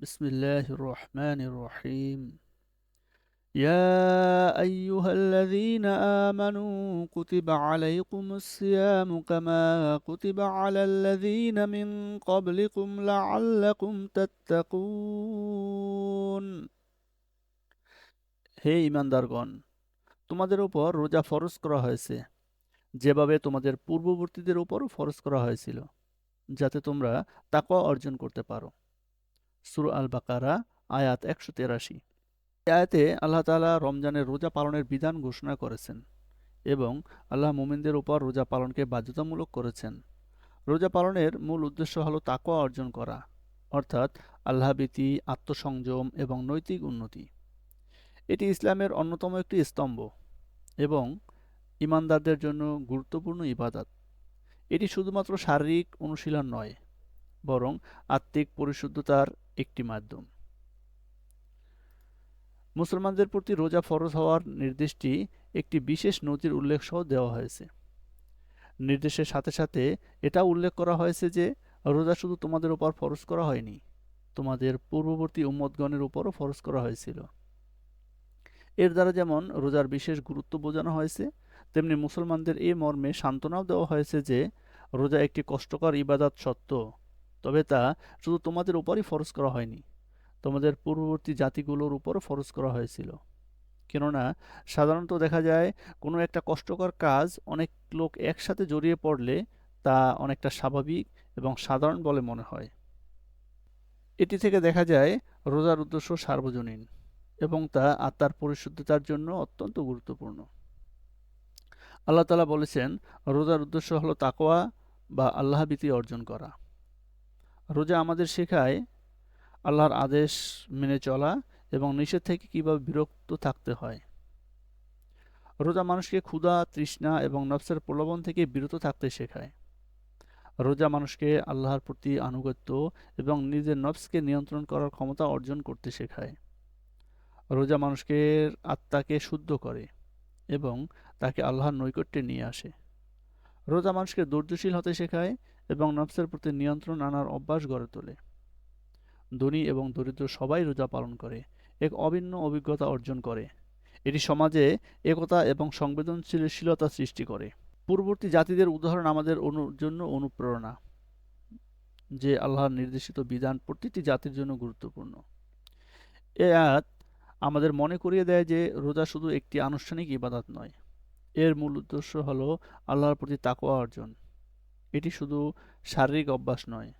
بسم الله الرحمن الرحيم يا أيها الذين آمنوا كتب عليكم الصيام كما كتب على الذين من قبلكم لعلكم تتقون হে ইমানদারগণ তোমাদের উপর রোজা ফরজ করা হয়েছে যেভাবে তোমাদের পূর্ববর্তীদের উপরও ফরজ করা হয়েছিল যাতে তোমরা তাকওয়া অর্জন করতে পারো সুর আল বাকারা আয়াত একশো তেরাশি। আয়াতে আল্লাহ তালা রমজানের রোজা পালনের বিধান ঘোষণা করেছেন এবং আল্লাহ মোমিনদের উপর রোজা পালনকে বাধ্যতামূলক করেছেন। রোজা পালনের মূল উদ্দেশ্য হলো তাকওয়া অর্জন করা, অর্থাৎ আল্লাহবীতি আত্মসংযম এবং নৈতিক উন্নতি। এটি ইসলামের অন্যতম একটি স্তম্ভ এবং ইমানদারদের জন্য গুরুত্বপূর্ণ ইবাদত। এটি শুধুমাত্র শারীরিক অনুশীলন নয়, বরং আত্মিক পরিশুদ্ধতার একটি মাধ্যম। মুসলমানদের প্রতি রোজা ফরজ হওয়ার নির্দেশটি একটি বিশেষ নজির উল্লেখ সহ দেওয়া হয়েছে। নির্দেশের সাথে সাথে এটা উল্লেখ করা হয়েছে যে, রোজা শুধু তোমাদের উপর ফরজ করা হয়নি, তোমাদের পূর্ববর্তী উম্মতগণের উপরও ফরজ করা হয়েছিল। এর দ্বারা যেমন রোজার বিশেষ গুরুত্ব বোঝানো হয়েছে, তেমনি মুসলমানদের এই মর্মে সান্ত্বনাও দেওয়া হয়েছে যে, রোজা একটি কষ্টকর ইবাদত সত্য তবে তা শুধু তোমাদের উপরই ফরজ করা হয়নি। তোমাদের পূর্ববর্তী জাতিগুলোর উপরও ফরজ করা হয়েছিল। কেননা, সাধারণত দেখা যায়, কোনো একটা কষ্টকর কাজ অনেক লোক একসাথে জড়িয়ে পড়লে তা অনেকটা স্বাভাবিক এবং সাধারণ বলে মনে হয়। এটি থেকে দেখা যায়, রোজার উদ্দেশ্য সার্বজনীন এবং তা আত্মার পরিশুদ্ধতার জন্য অত্যন্ত গুরুত্বপূর্ণ। আল্লাহ তালা বলেছেন, রোজার উদ্দেশ্য হলো তাকোয়া বা আল্লাহবীতি অর্জন করা। রোজা আমাদের শেখায় আল্লাহর আদেশ মেনে চলা এবং নিষেধ থেকে কীভাবে বিরক্ত থাকতে হয়। রোজা মানুষকে ক্ষুধা, তৃষ্ণা এবং নফসের প্রলোভন থেকে বিরত থাকতে শেখায়। রোজা মানুষকে আল্লাহর প্রতি আনুগত্য এবং নিজের নফসকে নিয়ন্ত্রণ করার ক্ষমতা অর্জন করতে শেখায়। রোজা মানুষকে আত্মাকে শুদ্ধ করে এবং তাকে আল্লাহর নৈকট্যে নিয়ে আসে। রোজা মানুষকে ধৈর্যশীল হতে শেখায় এবং নফসের প্রতি নিয়ন্ত্রণ আনার অভ্যাস গড়ে তোলে। ধনী এবং দরিদ্র সবাই রোজা পালন করে, এক অভিন্ন অভিজ্ঞতা অর্জন করে। এটি সমাজে একতা এবং সংবেদনশীলশীলতা সৃষ্টি করে। পূর্ববর্তী জাতিদের উদাহরণ আমাদের অনু, জন্য অনুপ্রেরণা, যে আল্লাহর নির্দেশিত বিধান প্রতিটি জাতির জন্য গুরুত্বপূর্ণ। এ আয়াত আমাদের মনে করিয়ে দেয় যে রোজা শুধু একটি আনুষ্ঠানিক ইবাদত নয়, এর মূল উদ্দেশ্য হলো আল্লাহর প্রতি তাকোয়া অর্জন। এটি শুধু শারীরিক অভ্যাস নয়,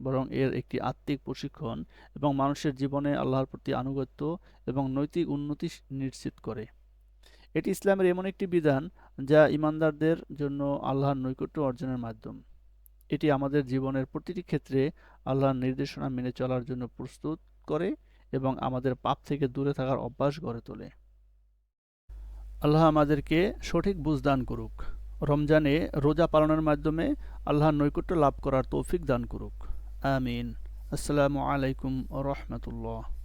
বরং এর একটি আত্মিক প্রশিক্ষণ এবং মানুষের জীবনে আল্লাহর প্রতি আনুগত্য এবং নৈতিক উন্নতি নিশ্চিত করে। এটি ইসলামের এমন একটি বিধান যা ইমানদারদের জন্য আল্লাহর নৈকট্য অর্জনের মাধ্যম। এটি আমাদের জীবনের প্রতিটি ক্ষেত্রে আল্লাহর নির্দেশনা মেনে চলার জন্য প্রস্তুত করে এবং আমাদের পাপ থেকে দূরে থাকার অভ্যাস গড়ে তোলে। আল্লাহ আমাদেরকে সঠিক বুঝ দান করুক। রমজানে রোজা পালনের মাধ্যমে আল্লাহর নৈকট্য লাভ করার তৌফিক দান করুক। আমিন। আসসালামু আলাইকুম রহমতুল্লাহ।